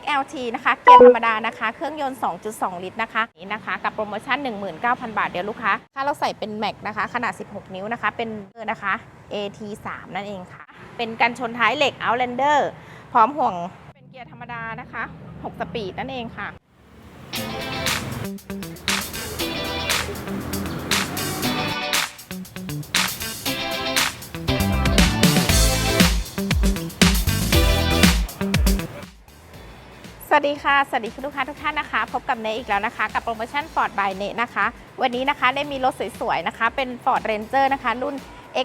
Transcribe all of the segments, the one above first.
XLT นะคะเกียร์ธรรมดานะคะ เครื่องยนต์ 2.2 ลิตรนะคะนี่นะคะกับโปรโมชั่น 19,000 บาท เดี๋ยวลูกค้าถ้าเราใส่เป็นแม็กนะคะ ขนาด 16 นิ้วนะคะ เป็นเออนะคะ AT3 นั่นเองค่ะ เป็นกันชนท้ายเหล็ก Outlander พร้อมห่วงเป็นเกียร์ธรรมดานะคะ 6 สปีดนั่นเองค่ะ สวัสดีค่ะ สวัสดีคุณลูกค้าทุกท่านนะคะ พบกับเนอีกแล้วนะคะ กับโปรโมชั่น Ford by เนนะคะ วันนี้นะคะได้มีรถสวยๆนะคะ เป็น Ford Ranger นะคะ รุ่น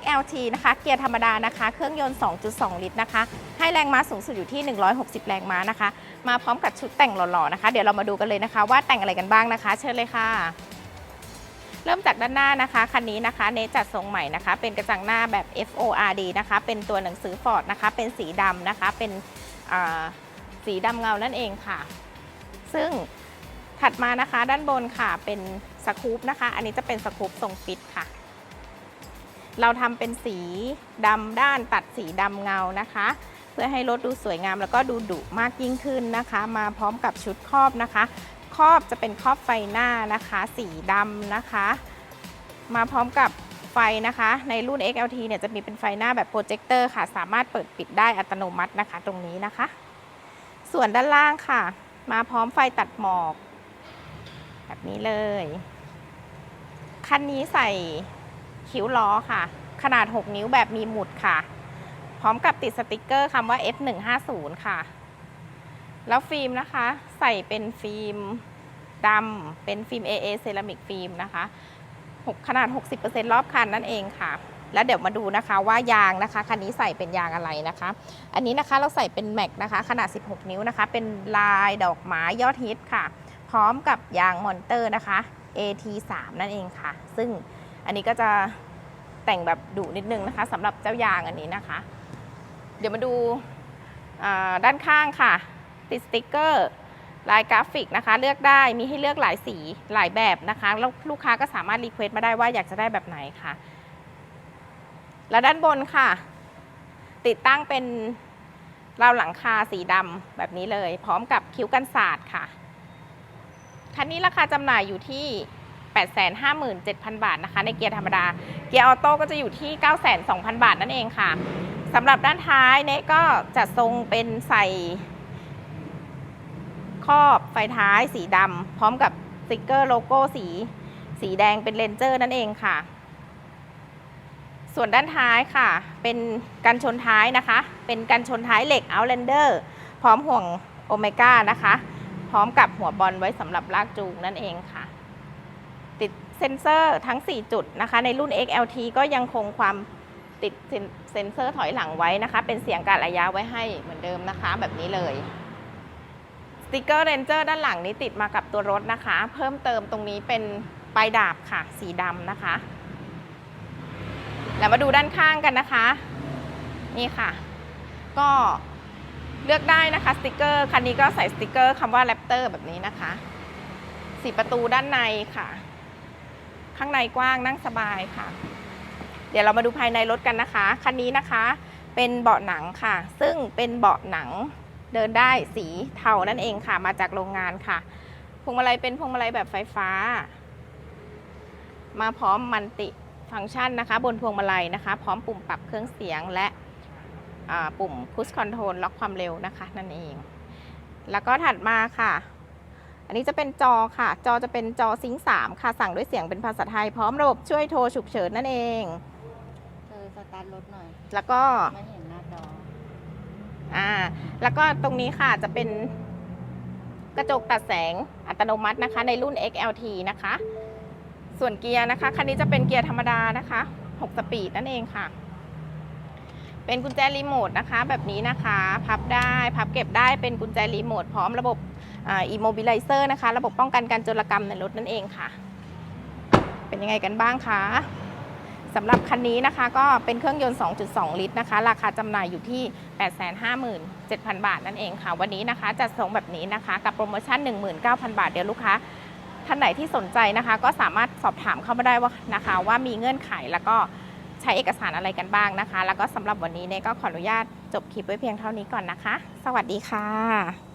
XLT นะคะ เกียร์ธรรมดานะคะ เครื่องยนต์ 2.2 ลิตรนะคะ ให้แรงม้าสูงสุดอยู่ที่ 160 แรงม้านะคะ มาพร้อมกับชุดแต่งหล่อๆนะคะ เดี๋ยวเรามาดูกันเลยนะคะ ว่าแต่งอะไรกันบ้างนะคะ เชิญเลยค่ะ เริ่มจากด้านหน้านะคะ คันนี้นะคะ เนจัดทรงใหม่นะคะ เป็นกระจังหน้าแบบ FORD นะคะ เป็นตัวหนังสือ Ford นะคะ เป็นสีดำนะคะ เป็น สีดำเงานั่นเองค่ะ ซึ่งถัดมานะคะด้านบนค่ะเป็นสกู๊ปนะคะ อันนี้จะเป็นสกู๊ปทรงฟิตค่ะ เราทำเป็นสีดำด้านตัดสีดำเงานะคะ เพื่อให้รถดูสวยงามแล้วก็ดูดุมากยิ่งขึ้นนะคะ มาพร้อมกับชุดครอบนะคะ ครอบจะเป็นครอบไฟหน้านะคะ สีดำนะคะ มาพร้อมกับไฟนะคะ ในรุ่น XLT เนี่ยจะมีเป็นไฟหน้าแบบโปรเจคเตอร์ค่ะ สามารถเปิดปิดได้อัตโนมัตินะคะ ตรงนี้นะคะ ส่วนด้านล่างค่ะ มาพร้อมไฟตัดหมอก แบบนี้เลย คันนี้ใส่คิ้วล้อค่ะ ขนาด 6 นิ้วแบบมีหมุดค่ะ พร้อมกับติดสติกเกอร์คำว่า F150 ค่ะ แล้วฟิล์มนะคะ ใส่เป็นฟิล์มดำเป็นฟิล์ม AA เซรามิกฟิล์มนะคะหกขนาด 60%รอบคันนั่นเองค่ะ แล้วเดี๋ยวมาดูนะคะว่ายางนะคะคันนี้ใส่เป็นยางอะไรนะคะ อันนี้นะคะเราใส่เป็นแม็กนะคะ ขนาด 16 นิ้วนะคะ เป็นลายดอกไม้ยอดฮิตค่ะ พร้อมกับยางมอนเตอร์นะคะ AT3 นั่นเองค่ะ ซึ่งอันนี้ก็จะแต่งแบบดุนิดนึงนะคะสำหรับเจ้ายางอันนี้นะคะ เดี๋ยวมาดูด้านข้างค่ะ ติดสติกเกอร์ลายกราฟิกนะคะ เลือกได้มีให้เลือกหลายสีหลายแบบนะคะแล้วลูกค้าก็สามารถรีเควสต์มาได้ว่าอยากจะได้แบบไหนค่ะ แล้วด้านบนค่ะ ติดตั้งเป็นราวหลังคาสีดำแบบนี้เลย พร้อมกับคิ้วกันศาสตร์ค่ะ คันนี้ราคาจำหน่ายอยู่ที่ 857,000 บาทนะคะ ในเกียร์ธรรมดา เกียร์ออโต้ก็จะอยู่ที่ 92,000 บาทนั่นเองค่ะสำหรับด้านท้ายเนก็จะทรงเป็นใส่ครอบไฟท้ายสีดำพร้อมกับสติกเกอร์โลโก้สี สีแดงเป็นเลนเจอร์นั่นเองค่ะ ส่วนด้านท้ายค่ะ เป็นกันชนท้ายนะคะ เป็นกันชนท้ายเหล็ก Outlander พร้อมห่วงโอเมก้านะคะ พร้อมกับหัวบอลไว้สำหรับลากจูงนั่นเองค่ะ ติดเซ็นเซอร์ทั้ง 4 จุดนะคะ ในรุ่น XLT ก็ยังคงความติดเซ็นเซอร์ถอยหลังไว้นะคะ เป็นเสียงการระยะไว้ให้เหมือนเดิมนะคะ แบบนี้เลยสติกเกอร์เรนเจอร์ด้านหลังนี้ติดมากับตัวรถนะคะ เพิ่มเติมตรงนี้เป็นปลายดาบค่ะ สีดำนะคะ แล้วมาดูด้านข้างกันนะคะ นี่ค่ะ ก็เลือกได้นะคะสติกเกอร์คันนี้ก็ใส่สติกเกอร์คำว่าแรปเตอร์แบบนี้นะคะสีประตูด้านในค่ะ ข้างในกว้างนั่งสบายค่ะ เดี๋ยวเรามาดูภายในรถกันนะคะ คันนี้นะคะเป็นเบาะหนังค่ะ ซึ่งเป็นเบาะหนังเดินได้สีเทานั่นเองค่ะ มาจากโรงงานค่ะ พวงมาลัยเป็นพวงมาลัยแบบไฟฟ้า มาพร้อมมันติ ฟังก์ชันนะคะ บนพวงมาลัยนะคะ พร้อมปุ่มปรับเครื่องเสียงและอ่าปุ่มพุชคอนโทรลล็อกความเร็วนะคะ นั่นเอง แล้วก็ถัดมาค่ะ อันนี้จะเป็นจอค่ะ จอจะเป็นจอซิงค์3ค่ะ สั่งด้วยเสียงเป็นภาษาไทย พร้อมระบบช่วยโทรฉุกเฉินนั่นเองเธอสตาร์ทรถหน่อย แล้วก็ไม่เห็นหน้าจออ่าแล้วก็ตรงนี้ค่ะจะเป็นกระจกตัดแสงอัตโนมัตินะคะ ในรุ่น XLT นะคะ ส่วนเกียร์นะคะคันนี้จะเป็นเกียร์ธรรมดานะคะ6สปีดนั่นเองค่ะ เป็นกุญแจรีโมทนะคะ แบบนี้นะคะ พับได้พับเก็บได้เป็นกุญแจรีโมทพร้อมระบบอ่า immobilizer นะคะ ระบบป้องกันการโจรกรรมในรถนั่นเองค่ะ เป็นยังไงกันบ้างคะสำหรับคันนี้นะคะก็เป็นเครื่องยนต์ 2.2 ลิตรนะคะ ราคาจำหน่ายอยู่ที่ 857,000 บาทนั่นเองค่ะ วันนี้นะคะจัดส่งแบบนี้นะคะ กับโปรโมชั่น 19,000 บาท เดี๋ยวลูกค้า ท่านไหนที่สนใจนะคะ ก็สามารถสอบถามเข้ามาได้ว่านะคะ ว่ามีเงื่อนไขแล้วก็ใช้เอกสารอะไรกันบ้างนะคะ แล้วก็สำหรับวันนี้เนี่ยก็ขออนุญาตจบคลิปไว้เพียงเท่านี้ก่อนนะคะ สวัสดีค่ะ